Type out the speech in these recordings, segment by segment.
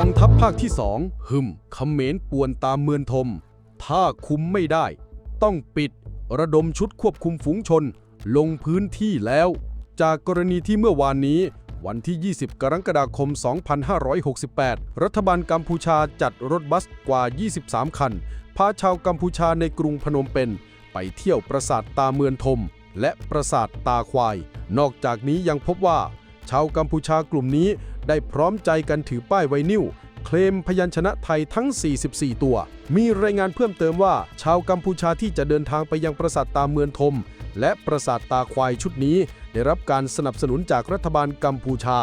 องทัพภาคที่สองหึมเขมรป่วนตามเมืองทม ถ้าคุมไม่ได้ ต้องปิดระดมชุดควบคุมฝูงชน ลงพื้นที่แล้ว จากกรณีที่เมื่อวานนี้วันที่ 20 กรกฎาคม 2568 รัฐบาลกัมพูชาจัดรถบัสกว่า 23 คัน พาชาวกัมพูชาในกรุงพนมเปญไปเที่ยวปราสาทตาเมืองทม และปราสาทตาควาย นอกจากนี้ยังพบว่า ชาวกัมพูชากลุ่มนี้ได้พร้อมใจกันถือป้ายไวนิวเคลมพยัญชนะไทยทั้ง 44 ตัว มีรายงานเพิ่มเติมว่า ชาวกัมพูชาที่จะเดินทางไปยังปราสาทตาเมืองทม และปราสาทตาควายชุดนี้ ได้รับการสนับสนุนจากรัฐบาลกัมพูชา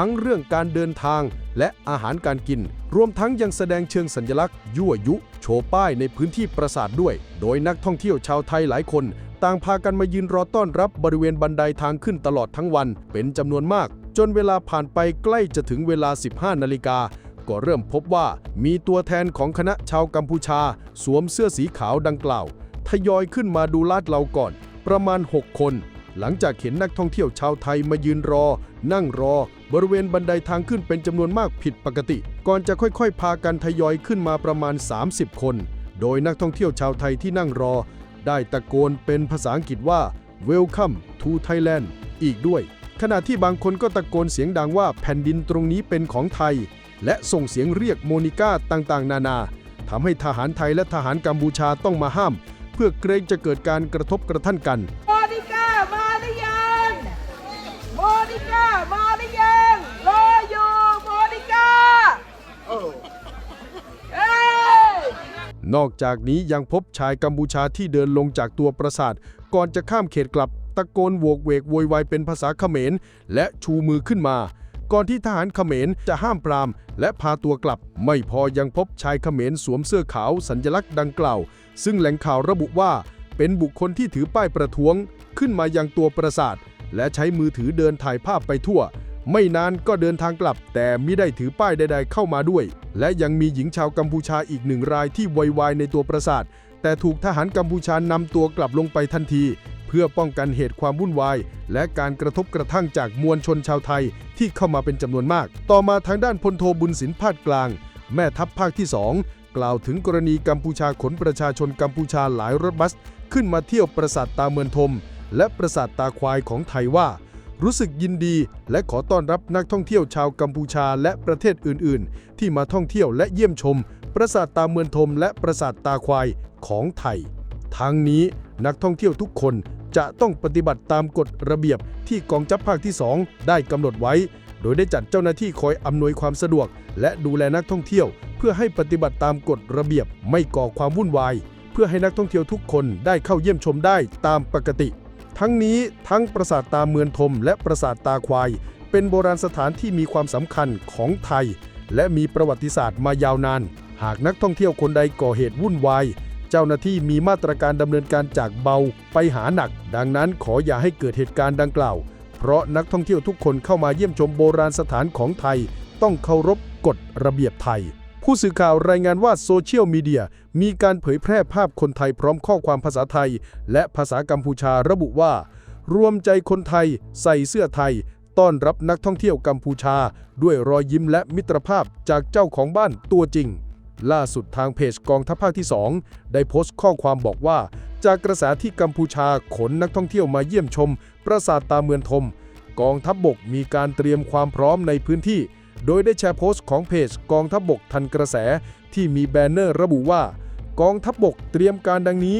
ทั้งเรื่องการเดินทางและอาหารการกิน รวมทั้งยังแสดงเชิงสัญลักษณ์ ยั่วยุ โชว์ป้ายในพื้นที่ปราสาทด้วย โดยนักท่องเที่ยวชาวไทยหลายคน ต่างพากันมายืนรอต้อนรับบริเวณบันไดทางขึ้นตลอดทั้งวัน เป็นจำนวนมาก จนเวลาผ่านไปใกล้จะถึงเวลา 15 นาฬิกาก็เริ่มพบว่ามีตัวแทนของคณะชาวกัมพูชา สวมเสื้อสีขาวดังกล่าว ทยอยขึ้นมาดูลาดเราก่อน ประมาณ 6 คน หลังจากเห็นนักท่องเที่ยวชาวไทยมายืนรอ นั่งรอ บริเวณบันไดทางขึ้นเป็นจำนวนมากผิดปกติ ก่อนจะค่อยๆ พากันทยอยขึ้นมาประมาณ 30 คน โดยนักท่องเที่ยวชาวไทยที่นั่งรอ ได้ตะโกนเป็นภาษาอังกฤษว่า Welcome to Thailand อีกด้วย ขณะที่บางคนก็ตะโกนเสียงดังว่าแผ่นดินตรงนี้เป็นของไทย และส่งเสียงเรียกโมนิก้าต่างๆ นานาทำให้ทหารไทยและทหารกัมพูชาต้องมาห้าม เพื่อเกรงจะเกิดการกระทบกระทั่งกัน โมนิก้ามาหรือยังโมนิก้ามาหรือยังรออยู่โมนิก้าเอ้ย นอกจากนี้ยังพบชายกัมพูชาที่เดินลงจากตัวปราสาท ก่อนจะข้ามเขตกลับตะโกนโวกเวกโวยวายเป็นภาษาเขมร และชูมือขึ้นมา ก่อนที่ทหารเขมรจะห้ามปราม และพาตัวกลับ ไม่พอยังพบชายเขมรสวมเสื้อขาวสัญลักษณ์ดังกล่าว ซึ่งแหล่งข่าวระบุว่า เป็นบุคคลที่ถือป้ายประท้วง ขึ้นมายังตัวปราสาท และใช้มือถือเดินถ่ายภาพไปทั่ว ไม่นานก็เดินทางกลับ แต่ไมิได้ถือป้ายใด ๆ เข้ามาด้วย และยังมีหญิงชาวกัมพูชาอีกหนึ่งรายที่วอยวายในตัวปราสาท แต่ถูกทหารกัมพูชานำตัวกลับลงไปทันที เพื่อป้องกันเหตุความวุ่นวาย และการกระทบกระทั่งจากมวลชนชาวไทยที่เข้ามาเป็นจำนวนมาก ต่อมาทางด้านพลโทบุญสินพาดกลาง แม่ทัพภาคที่ 2 กล่าวถึงกรณีกัมพูชาขนประชาชนกัมพูชาหลายรถบัส ขึ้นมาเที่ยวปราสาทตาเมืองทม และปราสาทตาควายของไทยว่า รู้สึกยินดี และขอต้อนรับนักท่องเที่ยวชาวกัมพูชาและประเทศอื่น ๆ ที่มาท่องเที่ยวและเยี่ยมชม ปราสาทตาเมืองทมและปราสาทตาควายของไทย ทั้งนี้นักท่องเที่ยวทุกคนจะต้องปฏิบัติตามกฎระเบียบที่กองทัพภาคที่ 2 ได้กำหนดไว้ โดยได้จัดเจ้าหน้าที่คอยอำนวยความสะดวก และดูแลนักท่องเที่ยว เพื่อให้ปฏิบัติตามกฎระเบียบไม่ก่อความวุ่นวาย เพื่อให้นักท่องเที่ยวทุกคนได้เข้าเยี่ยมชมได้ตามปกติ ทั้งนี้ทั้งปราสาทตาเมืองทมและปราสาทตาควาย เป็นโบราณสถานที่มีความสำคัญของไทย และมีประวัติศาสตร์มายาวนาน หากนักท่องเที่ยวคนใดก่อเหตุวุ่นวาย เจ้าหน้าที่มีมาตรการดำเนินการจากเบาไปหาหนัก ดังนั้นขออย่าให้เกิดเหตุการณ์ดังกล่าว เพราะนักท่องเที่ยวทุกคนเข้ามาเยี่ยมชมโบราณสถานของไทย ต้องเคารพกฎระเบียบไทย ผู้สื่อข่าวรายงานว่าโซเชียลมีเดียมีการเผยแพร่ภาพคนไทยพร้อมข้อความภาษาไทย และภาษากัมพูชาระบุว่า รวมใจคนไทยใส่เสื้อไทย ต้อนรับนักท่องเที่ยวกัมพูชา ด้วยรอยยิ้มและมิตรภาพจากเจ้าของบ้านตัวจริง ล่าสุดทางเพจกองทัพภาคที่ 2 ได้โพสต์ข้อความบอกว่า จากกระแสที่กัมพูชาขนนักท่องเที่ยวมาเยี่ยมชม ปราสาทตาเมืองทม กองทัพบบกมีการเตรียมความพร้อมในพื้นที่ โดยได้แชร์โพสต์ของเพจกองทัพบบกทันกระแสที่มีแบนเนอร์ระบุว่า กองทัพบบกเตรียมการดังนี้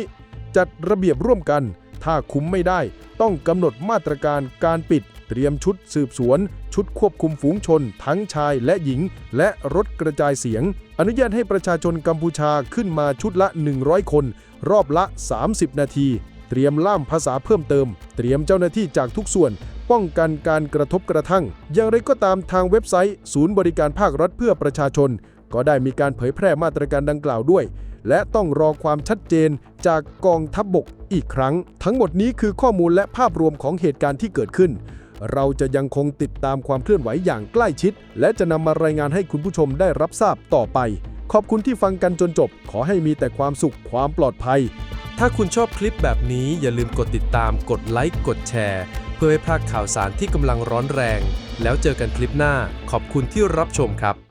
จัดระเบียบร่วมกัน ถ้าคุมไม่ได้ ต้องกำหนดมาตรการการปิด เตรียมชุดสืบสวน ชุดควบคุมฝูงชน ทั้งชายและหญิง และรถกระจายเสียง อนุญาตให้ประชาชนกัมพูชาขึ้นมาชุดละ 100 คน รอบละ 30 นาทีเตรียมล่ามภาษาเพิ่มเติม เตรียมเจ้าหน้าที่จากทุกส่วน ป้องกันการกระทบกระทั่ง อย่างไรก็ตามทางเว็บไซต์ ศูนย์บริการภาครัฐเพื่อประชาชน ก็ได้มีการเผยแพร่มาตรการดังกล่าวด้วย และต้องรอความชัดเจนจากกองทัพบบกอีกครั้ง ทั้งหมดนี้คือข้อมูลและภาพรวมของเหตุการณ์ที่เกิดขึ้น เราจะยังคงติดตามความเคลื่อนไหวอย่างใกล้ชิด และจะนำมารายงานให้คุณผู้ชมได้รับทราบต่อไป ขอบคุณที่ฟังกันจนจบ ขอให้มีแต่ความสุขความปลอดภัยถ้าคุณชอบคลิปแบบนี้อย่าลืมกดติดตาม กดไลค์ กดแชร์ เพื่อให้พลาดข่าวสารที่กำลังร้อนแรง แล้วเจอกันคลิปหน้าขอบคุณที่รับชมครับ